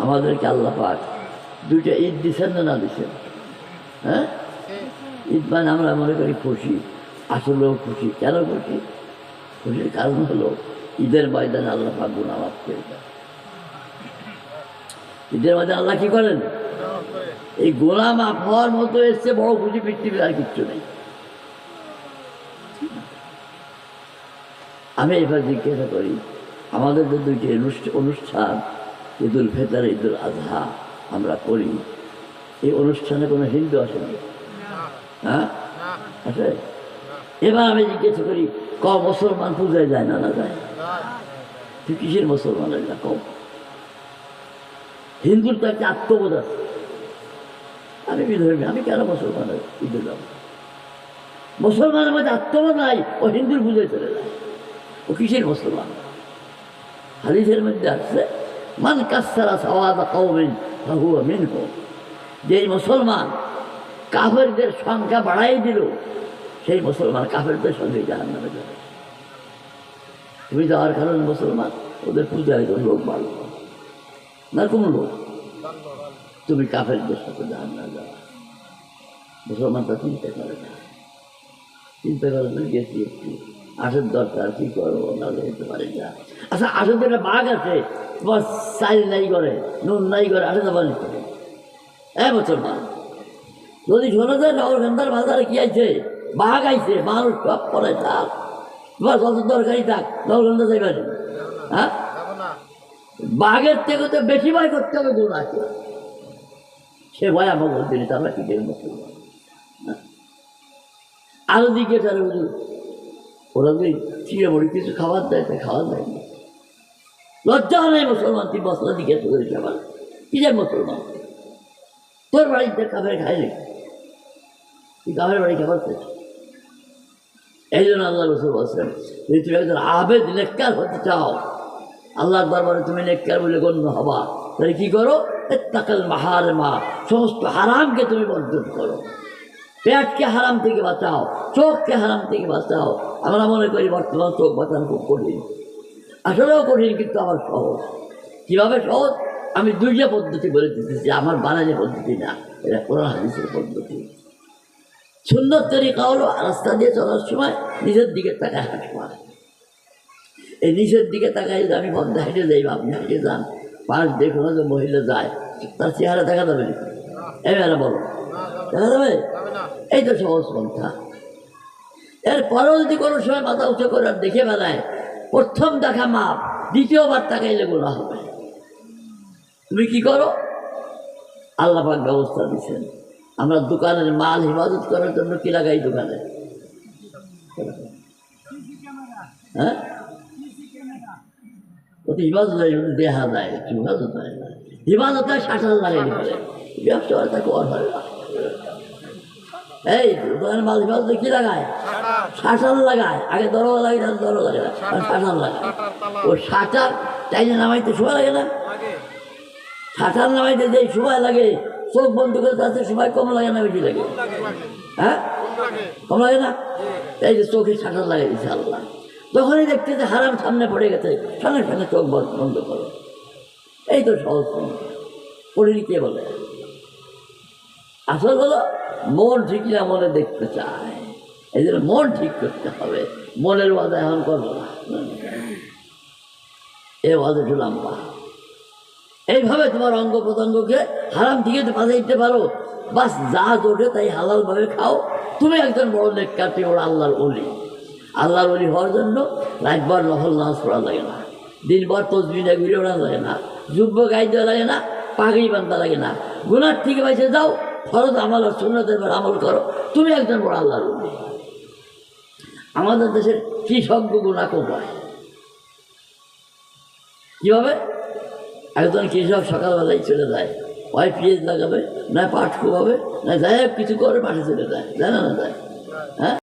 আমাদেরকে আল্লাহ পাক দুইটা ঈদ দিচ্ছেন না দিচ্ছেন হ্যাঁ? ঈদ মানে আমরা মনে করি খুশি। আসলেও খুশি। কেন খুশি? খুশির কারণ হলো ঈদের ময়দানে আল্লাহ পাক গুণা মাফ করে ঈদের ময়দানে আল্লাহ কি করেন? এই গোলা মাফ হওয়ার মতো এসছে বড় খুশি পৃথিবীর আর কিচ্ছু নেই। আমি এবার জিজ্ঞাসা করি, আমাদের যে দুইটি অনুষ্ঠা- অনুষ্ঠান ঈদুল ফেতর, ঈদুল আজহা আমরা করি। এই অনুষ্ঠানে কোনো হিন্দু আসেনি হ্যাঁ? আছে এবার আমি জিজ্ঞাসা করি, ক মুসলমান পূজায় যায় না না যায়? তুই কিসের মুসলমান? এটা কম হিন্দুর তো একটা আত্মবোধ আছে। আমি বিধর্মী, আমি কেন মুসলমান ঈদে যাব মুসলমানের মধ্যে আত্মবোধ নাই, ও হিন্দুর পুজোয় চলে যায়। ও কিসের মুসলমান? হাদিসের মধ্যে আসছে মান কাসারা সওয়াদা কৌমিন হুয়া মিনহ। যেই মুসলমান কাফেরদের সংখ্যা বাড়াই দিল, সেই মুসলমান কাফেরদের সঙ্গে জাহান নামে যাবে তুমি যাওয়ার কারণে মুসলমান, ওদের পূজায় তো লোক বাড়ল না। কোনো লোক। তুমি কাফেরদের সাথে জাহান না যাওয়া মুসলমান তো চিন্তা করে না। চিন্তা করে না গেছি একটু আসার দরকার, কি করব? না যেতে পারি না। আচ্ছা আসলে একটা বাঘ আছে। তোমার চাল নাই করে নুন নাই করে আসে তো পারি হ্যাঁ মুসলমান, যদি শোনা যায় নগরকান্দার বাজারে কি আছে বাঘ আইছে মানুষ সব পরে থাক। তোমার কত দরকারি থাক নগরকান্দা যাইবে না। হ্যাঁ? বাঘের থেকে তো বেশি ভয় করতে হবে গুণ আছে। সে ভয় আমাকে নেই তারা কি মুসলমান? হ্যাঁ? আরও দিকে তারা হুজুর ওরা যদি চিড়ে বড়ি কিছু খাবার দেয় তাই খাবার দেয় লজ্জা নেই মুসলমান, তুই বসলা দিকে খাবার কি যায় মুসলমান? তোর বাড়িতে কাফের খাইলে তুই কাফের বাড়ি খাবার খেয়েছ এই জন্য আল্লাহ রসুল বলছেন, যদি তুমি একজন আবেদ নেককার হতে চাও, আল্লাহর দরবারে তুমি নেককার বলে গণ্য হবা। তাহলে কি করো? তাকাল মাহার মা সমস্ত হারামকে তুমি বর্জন করো। পেটকে হারাম থেকে বাঁচাও, চোখকে হারাম থেকে বাঁচাও। আমরা মনে করি বর্তমান চোখ বাঁচানো খুব কঠিন। আসলেও কঠিন, কিন্তু আমার সহজ। কীভাবে সহজ? আমি দুইটা পদ্ধতি বলে দিতেছি আমার বানানি পদ্ধতি না, এটা কোরআন হাদিসের পদ্ধতি। সুন্দর তরিকা হলো রাস্তা দিয়ে চলার সময় নিজের দিকে তাকায় হাঁটবা এই নিজের দিকে তাকাই যদি আমি বন্ধ হেঁটে যাই বা আপনি হেঁটে যান, পাশ দিয়ে কোনো যে মহিলা যায়, তার চেহারা দেখা যাবে এবারে বলো। এই তো সহজ পন্থা এরপরেও যদি কোনো সময় মাথা উঁচু করে দেখে বেড়ায়, প্রথম দেখা মাপ, দ্বিতীয়বার তাকাইলে গোনা হবে। তুমি কি করো? আল্লাপাক ব্যবস্থা দিচ্ছেন আমরা দোকানের মাল হেফাজত করার জন্য কি লাগাই দোকানে? হ্যাঁ? ওতে হিফাজত হয় দেহা যায় হিফাজত হয় না। হিফাজত হয় শাটাল লাগাই ব্যবসা তাকে হয় না এই, দোকানের মাল হিফাজত কি লাগায়? শাটাল লাগায়। আগে দরজা লাগে না দরজা লাগে না শাটাল লাগায়। ও শাটার টাইনে নামাইতে সময় লাগে না? শাটার নামাইতে যে সময় লাগে, চোখ বন্ধ করে তাতে সময় কম লাগে না, বেশি লাগে। হ্যাঁ? কম লাগে না? এই যে চোখে শাটার লাগে দিচ্ছে আল্লাহ যখনই দেখতে যে হারাম সামনে পড়ে গেছে, সঙ্গে সঙ্গে চোখ বন্ধ করো। এই তো সহজ পড়িনি কে বলে? আসল হলো, মন ঠিক না, মনে দেখতে চায়। এই জন্য মন ঠিক করতে হবে। মনের ওয়াদা এখন করব না। এ ওয়াদা একটু লম্বা। এইভাবে তোমার অঙ্গ প্রত্যঙ্গকে হারাম থেকে তো দিতে পারো। বাস যা জোটে তাই হালালভাবে খাও। তুমি একজন বড় নেককার ওরা আল্লাহর অলি আল্লাহর অলি হওয়ার জন্য রাতবার নফল নামাজ পড়া লাগে না। দিনভর তসবিনা ঘুরে ওড়া লাগে না। যুব্য গাই দেওয়া লাগে না। পাগড়ি বান্ধা লাগে না। গুনার থেকে বাইসে যাও। ফরজ আমল আর সুন্নতের এবার আমল করো। তুমি একজন বড় আল্লাহর আমাদের দেশের কৃষজ্ঞ গুণা কমায় কীভাবে? একজন কৃষক সকালবেলায় চলে যায় হয় পিঁয়াজ লাগাবে, না পাট হবে না যাই কিছু করে মাঠে চলে যায় জানা না যায়? হ্যাঁ?